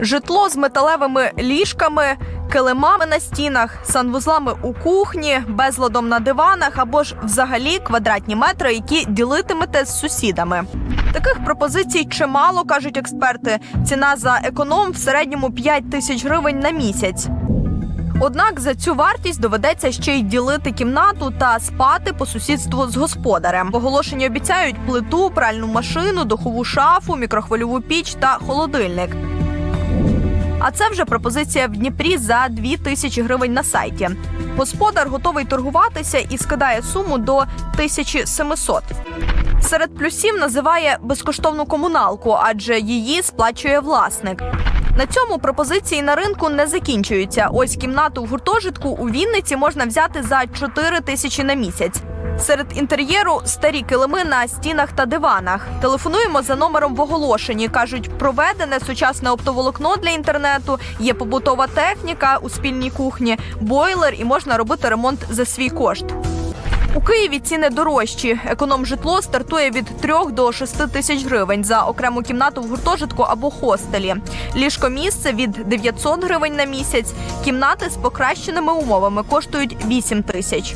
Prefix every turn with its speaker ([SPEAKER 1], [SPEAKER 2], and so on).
[SPEAKER 1] Житло з металевими ліжками, килимами на стінах, санвузлами у кухні, безладом на диванах або ж взагалі квадратні метри, які ділитимете з сусідами. Таких пропозицій чимало кажуть експерти. Ціна за економ в середньому 5 тисяч гривень на місяць. Однак за цю вартість доведеться ще й ділити кімнату та спати по сусідству з господарем. В оголошенні обіцяють плиту, пральну машину, духову шафу, мікрохвильову піч та холодильник. А це вже пропозиція в Дніпрі за 2 тисячі гривень на сайті. Господар готовий торгуватися і скидає суму до 1700. Серед плюсів називає безкоштовну комуналку, адже її сплачує власник. На цьому пропозиції на ринку не закінчуються. Ось кімнату в гуртожитку у Вінниці можна взяти за 4 тисячі на місяць. Серед інтер'єру старі килими на стінах та диванах. Телефонуємо за номером в оголошенні. кажуть, проведене сучасне оптоволокно для інтернету, є побутова техніка у спільній кухні, бойлер і можна робити ремонт за свій кошт. У Києві ціни дорожчі. Економ житло стартує від 3 до 6 тисяч гривень за окрему кімнату в гуртожитку або хостелі. Ліжко місце від 900 гривень на місяць. Кімнати з покращеними умовами коштують 8 тисяч.